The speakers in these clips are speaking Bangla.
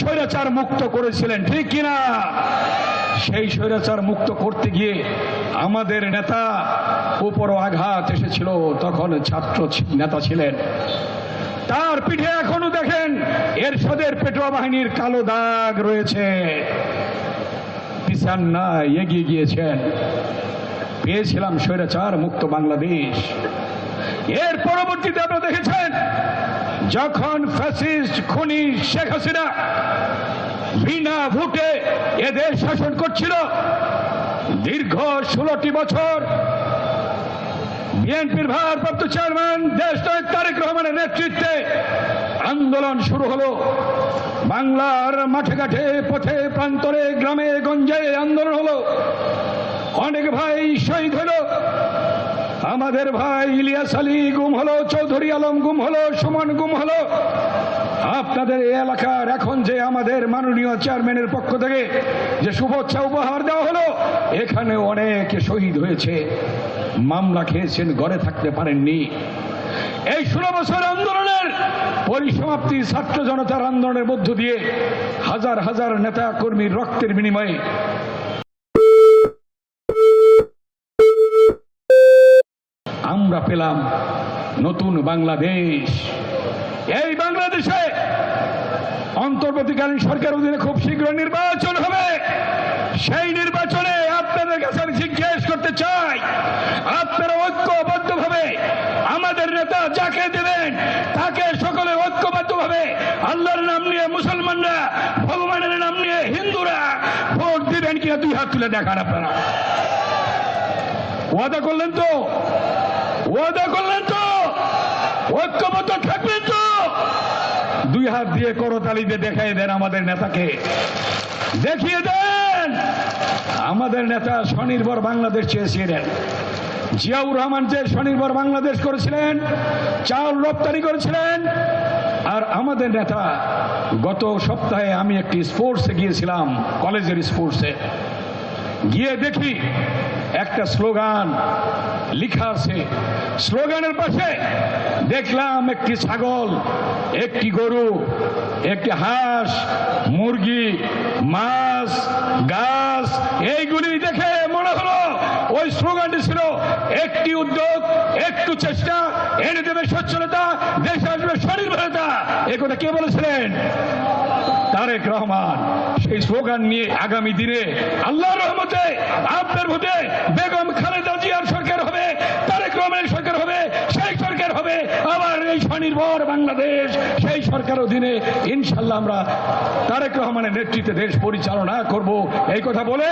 স্বৈরাচার মুক্ত করেছিলেন, ঠিক কিনা? সেই স্বৈরাচার মুক্ত করতে গিয়ে আমাদের নেতা উপর আঘাত এসেছিল, তখন ছাত্র নেতা ছিলেন। তার পিঠে এখনও দেখেন, এরশাদের পেটোয়া বাহিনীর কালো দাগ রয়েছে। পিছান না এগিয়ে গিয়েছেন। পেয়েছিলাম স্বৈরাচার মুক্ত বাংলাদেশ। এর পরবর্তীতে আপনারা দেখেছেন যখন ফ্যাসিস্ট খুনি শেখ হাসিনা বিনা ভোটে এদের শাসন করছিল, দীর্ঘ ষোলোটি বছর বিএনপির ভারপ্রাপ্ত চেয়ারম্যান দেশ নায়ক তারেক রহমানের নেতৃত্বে আন্দোলন শুরু হলো। বাংলার মাঠে ঘাটে, পথে, প্রান্তরে, গ্রামে, গঞ্জে আন্দোলন হলো। অনেক ভাই শহীদ হলো। আমাদের ভাই ইলিয়াস আলী, গুম হলো, চৌধুরী আলম গুম হলো, সুমন গুম হলো। আপনাদের এই এলাকার এখন যে আমাদের মাননীয় চেয়ারম্যানের পক্ষ থেকে যে শুভেচ্ছা উপহার দেওয়া হলো, এখানে অনেকে শহীদ হয়েছে। মামলা খেয়েছেন, ঘরে থাকতে পারেননি। এই ষোলো বছর আন্দোলনের পরিসমাপ্তি ছাত্র জনতার আন্দোলনের মধ্য দিয়ে হাজার হাজার নেতা কর্মীর রক্তের বিনিময়ে আমরা পেলাম নতুন বাংলাদেশ। এই বাংলাদেশে অন্তর্বর্তীকালীন সরকার অধীনে খুব শীঘ্র নির্বাচন হবে। সেই নির্বাচনে আপনাদের কাছে আমি জিজ্ঞেস করতে চাই, আপনারা ঐক্যবদ্ধভাবে আমাদের নেতা যাকে দেবেন, তাকে সকলে ঐক্যবদ্ধভাবে আল্লাহর নাম নিয়ে মুসলমানরা, ভগবানের নাম নিয়ে হিন্দুরা ভোট দিবেন কিনা দুই হাত তুলে দেখান আপনারা। ওয়াদা করলেন তো? ওয়াদা করলেন তো? ঐক্যবদ্ধ থাকবেন তো? দুই হাত দিয়ে করতালি দিয়ে দেখাই দেন আমাদের নেতাকে। দেখিয়ে দেন! আমাদের নেতা স্বনির্ভর বাংলাদেশ চেয়েছিলেন। জিয়াউর রহমান যে স্বনির্ভর বাংলাদেশ করেছিলেন, চাউল রপ্তানি করেছিলেন, আর আমাদের নেতা গত সপ্তাহে আমি একটি স্পোর্টসে গিয়েছিলাম, কলেজের স্পোর্টসে। গিয়ে দেখি একটা স্লোগান লিখা আছে। স্লোগানের পাশে দেখলাম একটি ছাগল, একটি গরু, একটি হাঁস, মুরগি, মাছ, গাছ, এইগুলি দেখে মনে হলো ওই স্লোগানটি ছিল, একটি উদ্যোগ, একটু চেষ্টা, এনে দেবে সচ্ছলতা দেশে আসবে স্বনির্ভরতা। এ কথা কে বলেছিলেন? তারেক রহমান, সেই স্লোগান নিয়ে আগামী দিনে আল্লাহ রহমতে আপনার ভোটে বেগম খালেদা জিয়ার সরকার হবে, তারেক রহমানের সরকার হবে, সেই সরকার হবে, আবার এই স্বনির্ভর বাংলাদেশ। সেই সরকার অধীনে ইনশাল্লাহ আমরা তারেক রহমানের নেতৃত্বে দেশ পরিচালনা করব। এই কথা বলে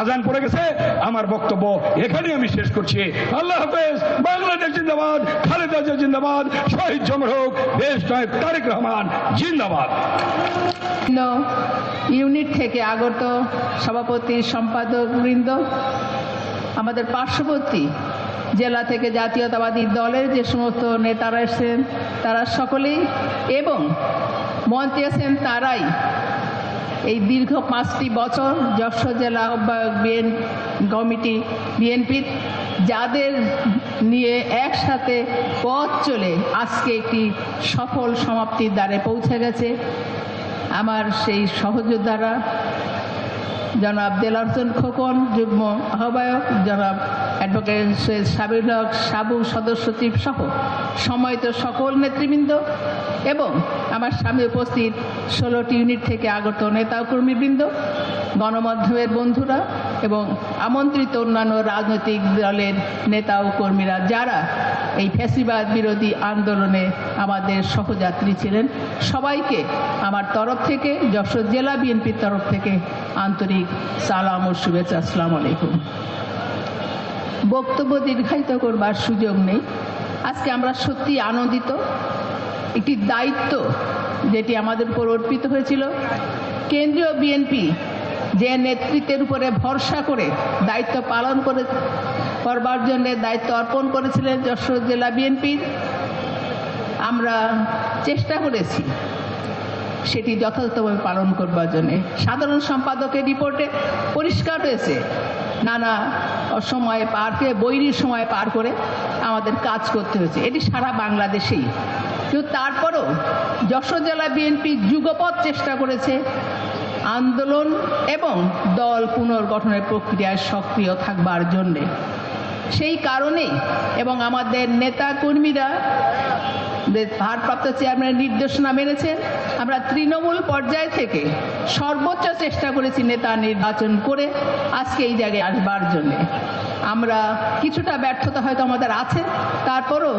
আজান পড়ে গেছে। আমার বক্তব্য এখানেই আমি শেষ করছি। আল্লাহ হাফেজ। বাংলাদেশ জিন্দাবাদ, খালেদা জিন্দাবাদ, শহীদ জমর হোক, দেশ নায়ক তারেক রহমান জিন্দাবাদ। ইউনিট থেকে আগত সভাপতি সম্পাদক বৃন্দ আমাদের পার্শ্ববর্তী জেলা থেকে জাতীয়তাবাদী দলের যে সমস্ত নেতারা এসেছেন, তারা সকলেই এবং মঞ্চে আছেন তারাই। এই দীর্ঘ পাঁচটি বছর যশোর জেলা আহ্বায়ক বিএন, কমিটি বিএনপির যাদের নিয়ে একসাথে পথ চলে আজকে একটি সফল সমাপ্তির দ্বারে পৌঁছে গেছে। আমার সেই সহযোদ্ধারা জনাব দেলারচন খোকন, যুগ্ম আহ্বায়ক জনাব অ্যাডভোকেট সাবির হক সাবু সদস্য সচিব সহ সময়ত সকল নেতৃবৃন্দ এবং আমার সামনে উপস্থিত ষোলোটি ইউনিট থেকে আগত নেতা কর্মীবৃন্দ গণমাধ্যমের বন্ধুরা এবং আমন্ত্রিত অন্যান্য রাজনৈতিক দলের নেতা ও কর্মীরা যারা এই ফ্যাসিবাদ বিরোধী আন্দোলনে আমাদের সহযাত্রী ছিলেন, সবাইকে আমার তরফ থেকে, যশোর জেলা বিএনপির তরফ থেকে আন্তরিক সালাম ও শুভেচ্ছা। আসসালামু আলাইকুম। বক্তব্য দীর্ঘায়িত করবার সুযোগ নেই। আজকে আমরা সত্যি আনন্দিত। একটি দায়িত্ব যেটি আমাদের উপর অর্পিত হয়েছিল। কেন্দ্রীয় বিএনপি যে নেতৃত্বের উপরে ভরসা করে দায়িত্ব পালন করে করবার জন্য দায়িত্ব অর্পণ করেছিলেন যশোর জেলা বিএনপির আমরা চেষ্টা করেছি সেটি যথাযথভাবে পালন করবার জন্যে। সাধারণ সম্পাদকের রিপোর্টে পরিষ্কার হয়েছে নানা সময় পার করে বৈরির সময় পার করে আমাদের কাজ করতে হয়েছে। এটি সারা বাংলাদেশেই। কিন্তু তারপরও যশোর জেলা বিএনপি যুগপৎ চেষ্টা করেছে আন্দোলন এবং দল পুনর্গঠনের প্রক্রিয়ায় সক্রিয় থাকবার জন্যে। সেই কারণে এবং আমাদের নেতা কর্মীরা ভারপ্রাপ্ত চেয়ারম্যানের নির্দেশনা মেনেছেন, আমরা তৃণমূল পর্যায় থেকে সর্বোচ্চ চেষ্টা করেছি নেতা নির্বাচন করে আজকে এই জায়গায় আসবার জন্যে। আমরা কিছুটা ব্যর্থতা হয়তো আমাদের আছে, তারপরও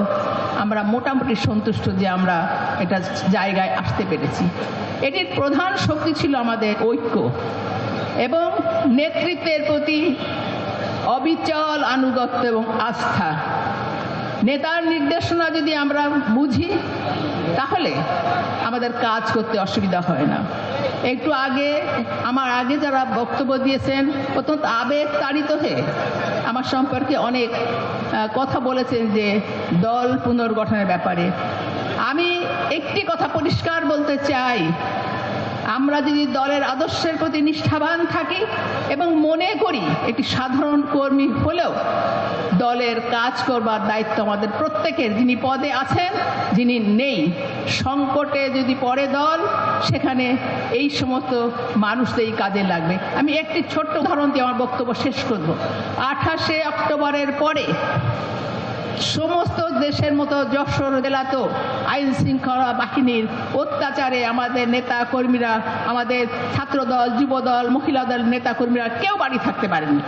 আমরা মোটামুটি সন্তুষ্ট যে আমরা এটা জায়গায় আসতে পেরেছি। এটির প্রধান শক্তি ছিল আমাদের ঐক্য এবং নেতৃত্বের প্রতি অবিচল আনুগত্য এবং আস্থা। নেতার নির্দেশনা যদি আমরা বুঝি, তাহলে আমাদের কাজ করতে অসুবিধা হয় না। একটু আগে, আমার আগে যারা বক্তব্য দিয়েছেন, অত্যন্ত আবেগ তাড়িত হয়ে আমার সম্পর্কে অনেক কথা বলেছেন যে দল পুনর্গঠনের ব্যাপারে। আমি একটি কথা পরিষ্কার বলতে চাই। আমরা যদি দলের আদর্শের প্রতি নিষ্ঠাবান থাকি এবং মনে করি একটি সাধারণ কর্মী হলেও দলের কাজ করবার দায়িত্ব আমাদের প্রত্যেকের। যিনি পদে আছেন, যিনি নেই। সংকটে যদি পড়ে দল, সেখানে এই সমস্ত মানুষদেরই কাজে লাগবে। আমি একটি ছোট্ট উদাহরণ দিয়ে আমার বক্তব্য শেষ করব। আঠাশে অক্টোবরের পরে সমস্ত দেশের মতো যশোর জেলাতেও আইন শৃঙ্খলা বাহিনীর অত্যাচারে আমাদের নেতা কর্মীরা আমাদের ছাত্রদল, যুবদল মহিলা দল নেতা কর্মীরা কেউ বাড়ি থাকতে পারেনি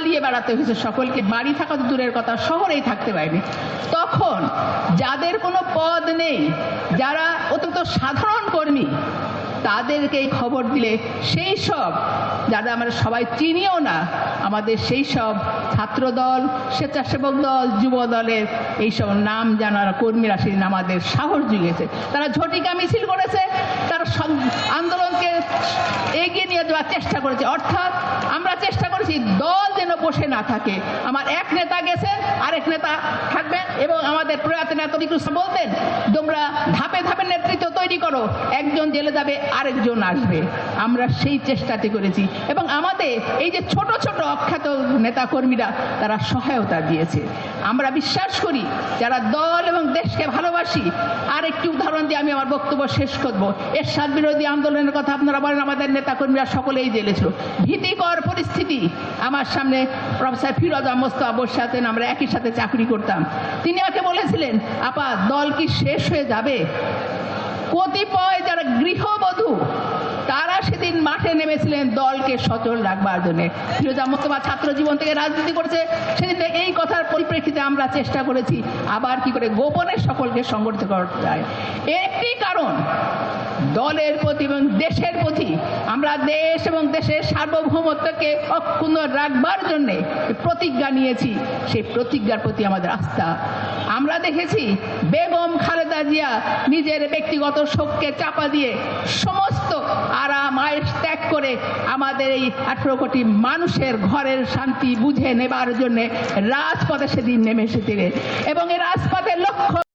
পালিয়ে বেড়াতে হয়েছে সকলকে, বাড়ি থাকা তো দূরের কথা, শহরেই থাকতে পারেনি। তখন যাদের কোনো পদ নেই, যারা অত্যন্ত সাধারণ কর্মী, তাদেরকে এই খবর দিলে সেই সব যারা আমরা সবাই চিনিও না, আমাদের সেই সব ছাত্রদল, স্বেচ্ছাসেবক দল, যুব দলের এইসব নাম জানার কর্মীরা সেদিন আমাদের সাহস জুগিয়েছে। তারা ঝটিকা মিছিল করেছে, তারা সং- আন্দোলনকে এগিয়ে নিয়ে যাওয়ার চেষ্টা করেছে। অর্থাৎ আমরা চেষ্টা করেছি দল যেন বসে না থাকে। আমার এক নেতা গেছেন আরেক নেতা থাকবেন এবং আমাদের প্রয়াত নেতা বলতেন, তোমরা ধাপে ধাপে নেতৃত্ব তৈরি করো, একজন জেলে যাবে, আরেকজন আসবে। আমরা সেই চেষ্টাটি করেছি এবং আমাদের এই যে ছোট ছোট অখ্যাত নেতাকর্মীরা, তারা সহায়তা দিয়েছে। আমরা বিশ্বাস করি, যারা দল এবং দেশকে ভালোবাসি, আর একটি দিয়ে আমি আমার বক্তব্য শেষ করব। এরশাদ বিরোধী আন্দোলনের কথা আপনারা বলেন, আমাদের নেতাকর্মীরা সকলেই জেলে ছিল ভীতিকর পরিস্থিতি। আমার সামনে প্রফেসর ফিরোজ মোস্তফা বসে আছেন, আমরা একই সাথে চাকরি করতাম। তিনি আমাকে বলেছিলেন, আপা, দল কি শেষ হয়ে যাবে? কতিপয় যারা গৃহবধূ, তারা সেদিন মাঠে নেমেছিলেন দলকে সচল রাখবার জন্য। ফিরোজা মোস্তফা ছাত্র জীবন থেকে রাজনীতি করেছে সেদিন এই কথার পরিপ্রেক্ষিতে আমরা চেষ্টা করেছি আবার কি করে গোপনে সকলকে সংগঠিত করতে যায়। একটি কারণ, দলের প্রতি এবং দেশের প্রতি আমরা দেশ এবং দেশের সার্বভৌমত্বকে অক্ষুণ্ণ রাখবার জন্যে প্রতিজ্ঞা নিয়েছি, সেই প্রতিজ্ঞার প্রতি আমাদের আস্থা। আমরা দেখেছি বেগম খালেদা জিয়া নিজের ব্যক্তিগত শোককে চাপা দিয়ে সমস্ত করে আমাদের এই আঠেরো কোটি মানুষের ঘরের শান্তি বুঝে নেবার জন্যে রাজপথে সেদিন নেমে এসেছিলেন। এবং এই রাজপথের লক্ষ্য